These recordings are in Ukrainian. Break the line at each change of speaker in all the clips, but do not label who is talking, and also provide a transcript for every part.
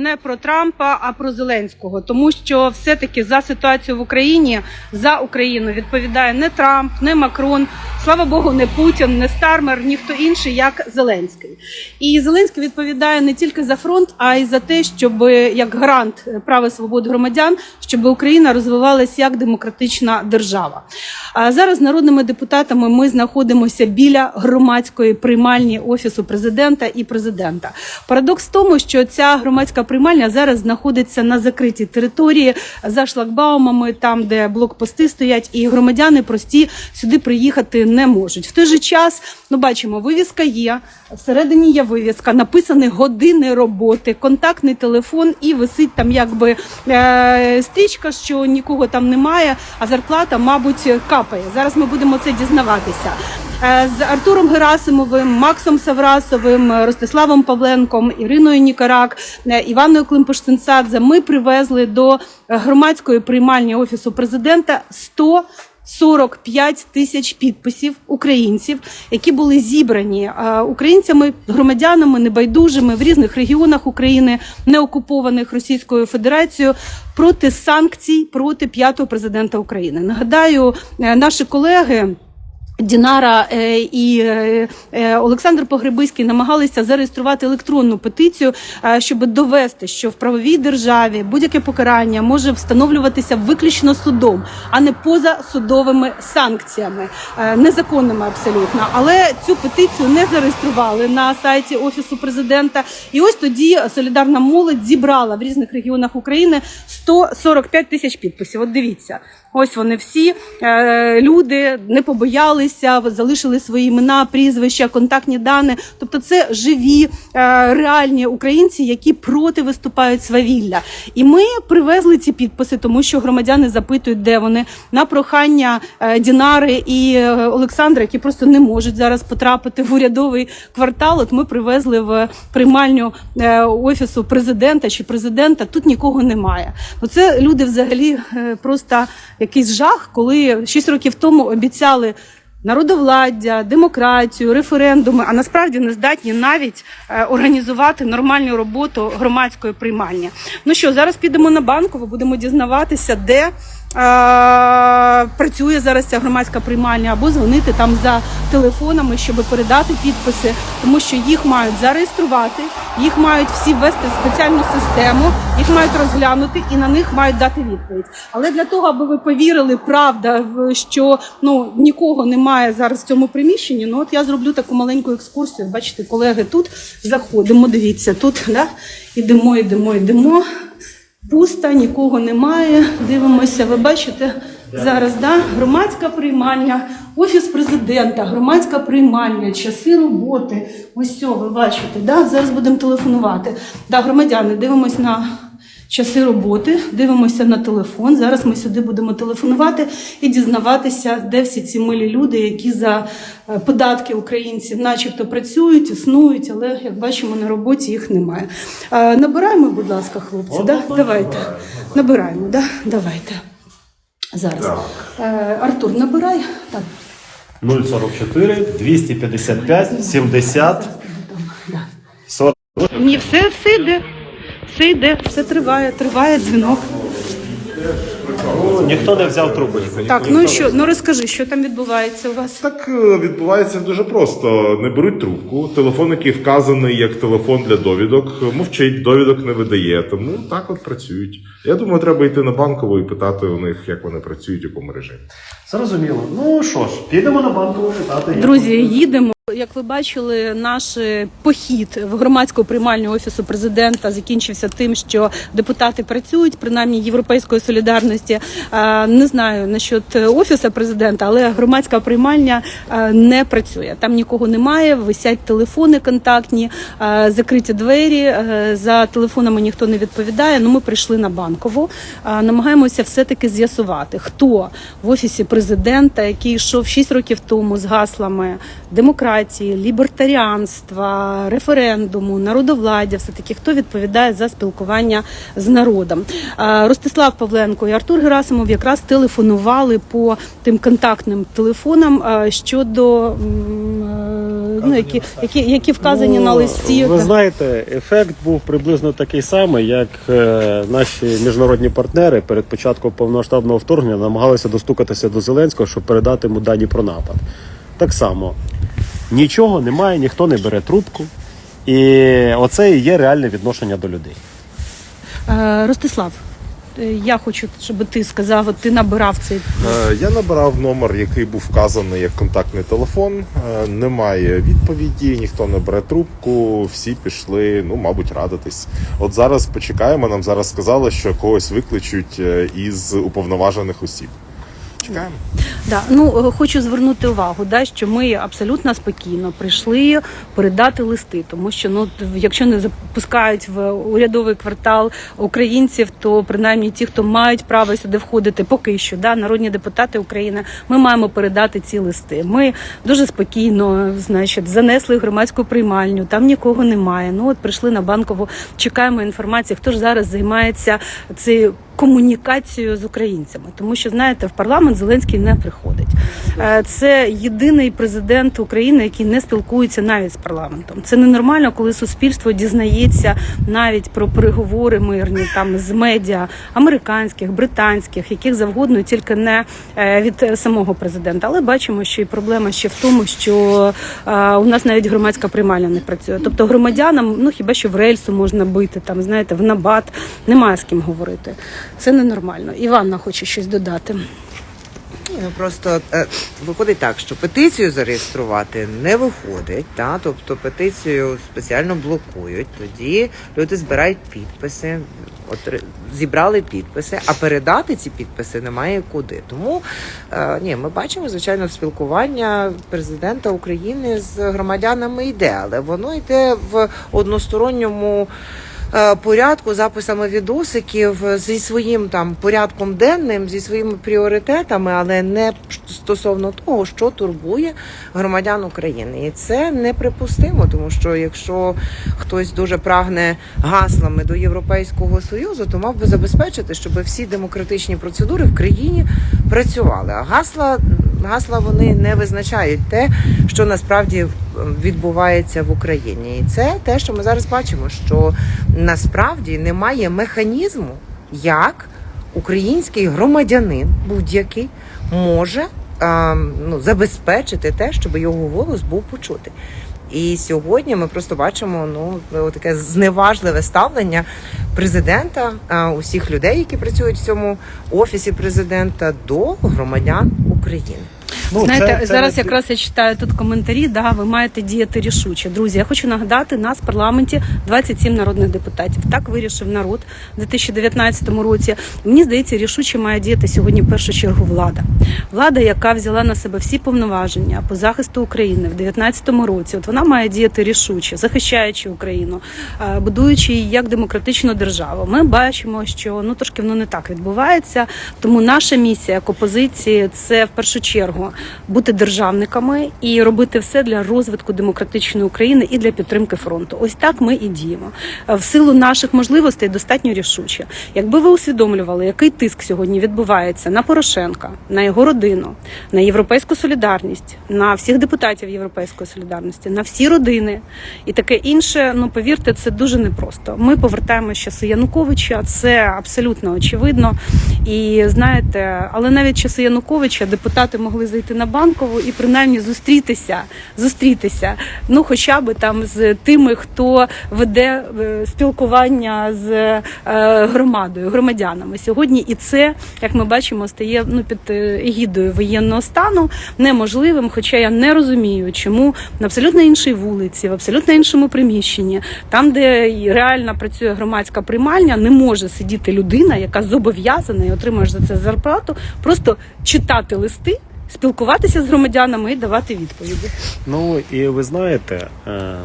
Не про Трампа, а про Зеленського, тому що все-таки за ситуацію в Україні за Україну відповідає не Трамп, не Макрон, слава Богу, не Путін, не Стармер, ніхто інший, як Зеленський. І Зеленський відповідає не тільки за фронт, а й за те, щоб як гарант прав і свобод громадян, щоб Україна розвивалась як демократична держава. А зараз народними депутатами ми знаходимося біля громадської приймальні офісу президента і президента. Парадокс в тому, що ця громадська приймальня зараз знаходиться на закритій території за шлагбаумами, там де блокпости стоять, і громадяни прості сюди приїхати не можуть. В той же час, ну бачимо, вивіска є. Всередині є вивіска, написані години роботи, контактний телефон, і висить там якби е, стрічка, що нікого там немає, а зарплата, мабуть, капає. Зараз ми будемо це дізнаватися. Е, З Артуром Герасимовим, Максом Саврасовим, е, Ростиславом Павленком, Іриною Нікарак, е, Іваною Климпуш-Цинцадзе ми привезли до громадської приймальні офісу президента 100 45 тисяч підписів українців, які були зібрані українцями, громадянами небайдужими в різних регіонах України, не окупованих Російською Федерацією, проти санкцій проти п'ятого президента України. Нагадаю, наші колеги. Дінара е, і е, е, Олександр Погребиський намагалися зареєструвати електронну петицію, щоб довести, що в правовій державі будь-яке покарання може встановлюватися виключно судом, а не поза судовими санкціями, незаконними абсолютно. Але цю петицію не зареєстрували на сайті офісу президента. І ось тоді солідарна молодь зібрала в різних регіонах України 145 тисяч підписів. От дивіться. Ось вони всі люди не побоялися, залишили свої імена, прізвища, контактні дані. Тобто, це живі, е, реальні українці, які проти виступають свавілля. І ми привезли ці підписи, тому що громадяни запитують, де вони на прохання е, Дінари і е, Олександра, які просто не можуть зараз потрапити в урядовий квартал. От ми привезли в приймальню офісу президента чи президента. Тут нікого немає. Ну це люди взагалі просто якийсь жах, коли 6 років тому обіцяли. Народовладдя, демократію, референдуми, а насправді не здатні навіть е, організувати нормальну роботу громадської приймання. Ну що, зараз підемо на банкову, будемо дізнаватися, де працює зараз ця громадська приймальня, або дзвонити там за телефонами, щоб передати підписи, тому що їх мають зареєструвати, їх мають всі ввести в спеціальну систему, їх мають розглянути і на них мають дати відповідь. Але для того, аби ви повірили, правда, що ну нікого немає зараз в цьому приміщенні. Ну от я зроблю таку маленьку екскурсію. Бачите, колеги тут заходимо. Дивіться, тут да, ідемо, йдемо, йдемо. Пусто, нікого немає. Дивимося, ви бачите зараз, да? громадська приймальня, офіс президента, громадська приймальня, часи роботи. Ось все, ви бачите, да? зараз будемо телефонувати. Да, громадяни, дивимось на часи роботи, дивимося на телефон. Зараз ми сюди будемо телефонувати і дізнаватися, де всі ці милі люди, які за е, податки українців, начебто працюють, існують, але як бачимо, на роботі їх немає. Е, Набираємо, будь ласка, хлопці. Да? Давайте. Набираємо, да? давайте. Зараз. Е, Артур, набирай. Так.
044 255 70
Да.
40.
Ні, все, все йде. Все йде, все триває, триває дзвінок.
Ну, ніхто не взяв трубочку.
Так, ну і що? Ну розкажи, що там відбувається у вас?
Так е, відбувається дуже просто. Не беруть трубку. Телефон, який вказаний як телефон для довідок, мовчить, довідок не видає. Тому так от працюють. Я думаю, треба йти на банкову і питати у них, як вони працюють, у якому режимі.
Зрозуміло. Ну що ж, підемо на банку питати. як
Друзі, їдемо. Як ви бачили, наш е, похід в громадську приймальню офісу президента закінчився тим, що депутати працюють, принаймні європейської солідарності. Е, Не знаю насчет офісу президента, але громадська приймальня е, не працює. Там нікого немає, висять телефони контактні, е, закриті двері. е, За телефонами ніхто не відповідає. Ну ми прийшли на банкову. Е, Намагаємося все-таки з'ясувати, хто в офісі президента, який йшов 6 років тому з гаслами демократії, лібертаріанства, референдуму, народовладдя, все таки хто відповідає за спілкування з народом. Ростислав Павленко і Артур Герасимов якраз телефонували по тим контактним телефонам щодо ну які, які, які вказані
Ну,
на листі.
Ви знаєте, ефект був приблизно такий самий, як е, наші міжнародні партнери перед початком повномасштабного вторгнення намагалися достукатися до Зеленського, щоб передати йому дані про напад. Так само нічого немає, ніхто не бере трубку. І оце і є реальне відношення до людей.
Е, Ростислав, е, я хочу, щоб ти сказав, от ти набирав цей
Е, Я набирав номер, який був вказаний як контактний телефон. Е, Немає відповіді, ніхто не бере трубку. Всі пішли, ну мабуть, радитись. От зараз почекаємо. Нам зараз сказали, що когось викличуть із уповноважених осіб. Чекаємо.
Да, ну е, хочу звернути увагу, да, що ми абсолютно спокійно прийшли передати листи, тому що ну якщо не запускають в урядовий квартал українців, то принаймні ті, хто мають право сюди входити, поки що да, народні депутати України, ми маємо передати ці листи. Ми дуже спокійно, значить, занесли громадську приймальню, там нікого немає. Ну от прийшли на банкову, чекаємо інформації, хто ж зараз займається цією комунікацією з українцями, тому що знаєте, в парламент Зеленський не приходить. Е, Це єдиний президент України, який не спілкується навіть з парламентом. Це ненормально, коли суспільство дізнається навіть про переговори мирні там з медіа американських, британських, яких завгодно, тільки не е, від самого президента. Але бачимо, що і проблема ще в тому, що е, у нас навіть громадська приймальня не працює. Тобто громадянам, ну хіба що в рельсу можна бити, там знаєте, в набат немає з ким говорити. Це ненормально. Іванна хоче щось додати.
Ні, Ну просто е, виходить так, що петицію зареєструвати не виходить, та тобто петицію спеціально блокують. Тоді люди збирають підписи, от зібрали підписи, а передати ці підписи немає куди. Тому е, ні, ми бачимо звичайно спілкування президента України з громадянами йде, але воно йде в односторонньому. Е, Порядку записами відосиків зі своїм там порядком денним, зі своїми пріоритетами, але не стосовно того, що турбує громадян України, і це неприпустимо, тому що якщо хтось дуже прагне гаслами до Європейського союзу, то мав би забезпечити, щоб всі демократичні процедури в країні працювали. А гасла гасла вони не визначають те, що насправді відбувається в Україні, і це те, що ми зараз бачимо, що насправді немає механізму, як український громадянин будь-який може ну, забезпечити те, щоб його голос був почутий. І сьогодні ми просто бачимо ну таке зневажливе ставлення президента, усіх людей, які працюють в цьому офісі президента, до громадян України.
Ну,
Знаєте,
це- це
зараз
не-
якраз я читаю тут коментарі. Да, ви маєте діяти рішуче. Друзі, я хочу нагадати, нас в парламенті 27 народних депутатів. Так вирішив народ в 2019 році. Мені здається, рішуче має діяти сьогодні в першу чергу влада. Влада, яка взяла на себе всі повноваження по захисту України в 2019 році. От вона має діяти рішуче, захищаючи Україну, е, будуючи її як демократичну державу. Ми бачимо, що ну трошки воно не так відбувається. Тому наша місія як опозиції це в першу чергу бути державниками і робити все для розвитку демократичної України і для підтримки фронту. Ось так ми і діємо. Е, В силу наших можливостей достатньо рішуче. Якби ви усвідомлювали, який тиск сьогодні відбувається на Порошенка, на його родину, на європейську солідарність, на всіх депутатів Європейської солідарності, на всі родини і таке інше. Ну повірте, це дуже непросто. Ми повертаємо часи Януковича, це абсолютно очевидно. І знаєте, але навіть часи Януковича депутати могли зайти на банкову і принаймні зустрітися, зустрітися, ну хоча б там з тими, хто веде е, спілкування з е, громадою, громадянами. Сьогодні і це, як ми бачимо, стає ну під е, егідою воєнного стану неможливим. Хоча я не розумію, чому на абсолютно іншій вулиці, в абсолютно іншому приміщенні, там, де реально працює громадська приймальня, не може сидіти людина, яка зобов'язана і отримуєш за це зарплату, просто читати листи. Спілкуватися з громадянами і давати відповіді.
Ну і ви знаєте, е,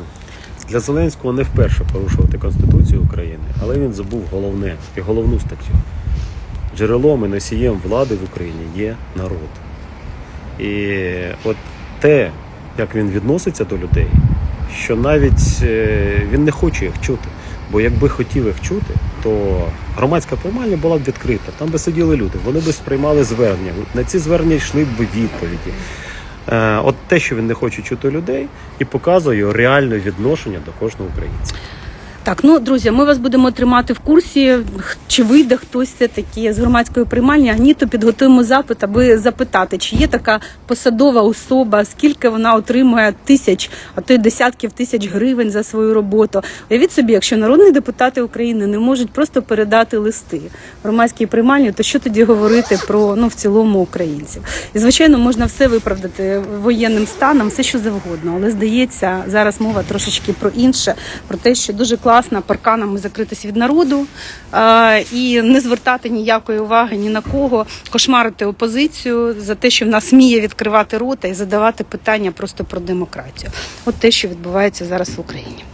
для Зеленського не вперше порушувати Конституцію України, але він забув головне і головну статтю. Джерелом і носієм влади в Україні є народ. І от те, як він відноситься до людей, що навіть е, він не хоче їх чути. Бо якби хотів їх чути, то громадська приймальня була б відкрита. Там би сиділи люди, вони б сприймали звернення. На ці звернення йшли б відповіді. Е, От те, що він не хоче чути людей, і показує реальне відношення до кожного українця.
Так, ну друзі, ми вас будемо тримати в курсі. Чи вийде хтось все таки з громадської приймальні? А ні, то підготуємо запит, аби запитати, чи є така посадова особа, скільки вона отримує тисяч, а то й десятків тисяч гривень за свою роботу. Уявіть собі, якщо народні депутати України не можуть просто передати листи громадській приймальні, то що тоді говорити про ну в цілому українців? І звичайно, можна все виправдати воєнним станом, все що завгодно. Але здається, зараз мова трошечки про інше, про те, що дуже класно парканами закритись від народу е, і не звертати ніякої уваги ні на кого, кошмарити опозицію за те, що в нас сміє відкривати рота і задавати питання просто про демократію. От те, що відбувається зараз в Україні.